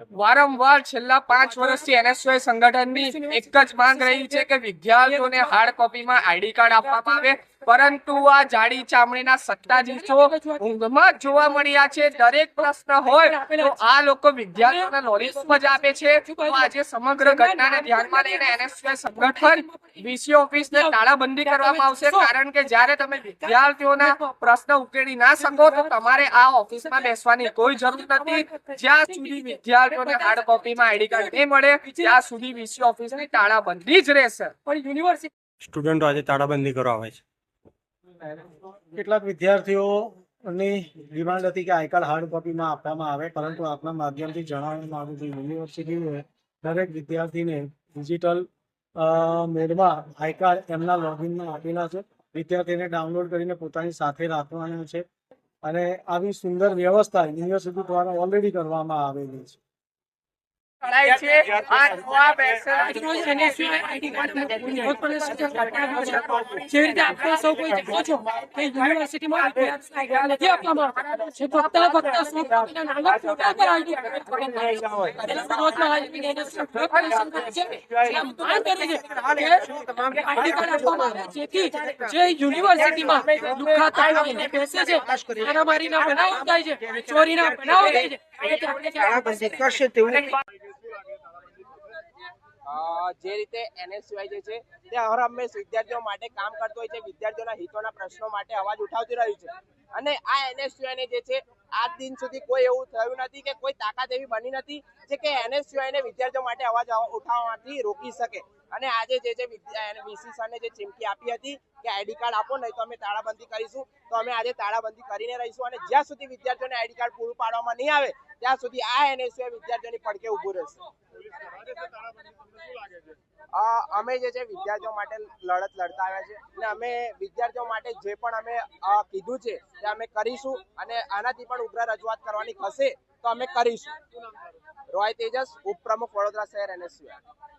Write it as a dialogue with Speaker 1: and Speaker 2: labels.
Speaker 1: વારંવાર છેલ્લા પાંચ વર્ષથી એનએસયુઆઈ સંગઠનની એક જ માંગ રહી છે કે વિદ્યાર્થીઓને હાર્ડ કોપીમાં આઈડી કાર્ડ આપવામાં આવે. પરંતુ આ જાડી ચામડીના સત્તાધીશો ઊંઘમાં જોવા મળ્યા છે, દરેક પ્રશ્ન હોય તો આ લોકો વિદ્યાર્થીઓને નોલેજ જ આપે છે. આજે સમગ્ર ઘટનાને ધ્યાનમાં લઈને એનએસયુઆઈ સંગઠન વીસી ઓફિસને તાળાબંધી કરવામાં આવશે. કારણ કે જ્યારે તમે વિદ્યાર્થીઓના પ્રશ્ન ઉકેલી ના શકો, તો તમારે આ ઓફિસમાં બેસવાની કોઈ જરૂર નથી. જ્યાં સુધી વિદ્યાર્થીઓને હાર્ડ કોપીમાં આઈડી કાર્ડ નહીં મળે, ત્યાં સુધી વીસી ઓફિસની તાળાબંધી જ રહેશે.
Speaker 2: પણ યુનિવર્સિટી
Speaker 3: સ્ટુડન્ટો આજે તાળાબંધી કરવા આવે છે.
Speaker 4: કેટલાક વિદ્યાર્થીઓની ડિમાન્ડ હતી કે આઈ કાર્ડ હાર્ડ કોપીમાં આપવામાં આવે, પરંતુ આપના માધ્યમથી જણાવવા માંગુ છું યુનિવર્સિટીએ દરેક વિદ્યાર્થીને ડિજિટલ મેળમાં આઈકાર્ડ એમના લોગિનમાં આપેલા છે. વિદ્યાર્થીને ડાઉનલોડ કરીને પોતાની સાથે રાખવાના છે અને આવી સુંદર વ્યવસ્થા યુનિવર્સિટી દ્વારા ઓલરેડી કરવામાં આવેલી છે.
Speaker 1: કરાય છે આ નવા બેસેલા
Speaker 2: આજરોજ NSUI કાર્ડ વિરોધ પ્રદર્શન કરવામાં આવ્યું છે. જેવી રીતે આપણે સૌ કોઈ જાણો છો કે યુનિવર્સિટીમાં વિદ્યાર્થીઓને ID નથી આપવામાં આવતા. જે ફક્ત ફક્ત નાના ફોટા પર કાર્ડ છે. કરે છે કે કાર્ડ આપવામાં આવે જેથી યુનિવર્સિટીમાં બેસે છે મારામારીના બનાવો થાય છે ચોરીના બનાવો થાય છે આપણે ત્યાં
Speaker 5: અ, જે રીતે એનએસયુઆઈ જે છે, તે હરહંમેશ વિદ્યાર્થીઓ માટે કામ કરતો હોય છે, વિદ્યાર્થીઓના હિતોના પ્રશ્નો માટે અવાજ ઉઠાવતી રહ્યું છે. અને આ એનએસયુઆઈને જે છે, આજ દિન સુધી કોઈ એવું થયું નથી કે કોઈ તાકાત એવી બની નથી જે કે એનએસયુઆઈને વિદ્યાર્થીઓ માટે અવાજ ઉઠાવવાથી રોકી શકે. અને આજે જે જે વીસી સરને જે ચીમકી આપી હતી કે આઈડી કાર્ડ આપો, નહીં તો અમે તાળાબંધી કરીશું. તો અમે આજે તાળાબંધી કરીને રહીશું અને જ્યાં સુધી વિદ્યાર્થીઓને આઈડી કાર્ડ પૂરું પાડવામાં નહીં આવે, ત્યાં સુધી આ એનએસયુઆઈ વિદ્યાર્થીઓની પડકે ઊભું રહેશે. અમે જે છે વિદ્યાર્થીઓ માટે લડત લડતા આવ્યા છે અને અમે વિદ્યાર્થીઓ માટે જે પણ અમે કીધું છે તે અમે કરીશું અને આનાથી પણ ઉગ્ર રજૂઆત કરવાની થશે તો અમે કરીશું. રોય તેજસ, ઉપપ્રમુખ વડોદરા શહેર એનએસયુઆઈ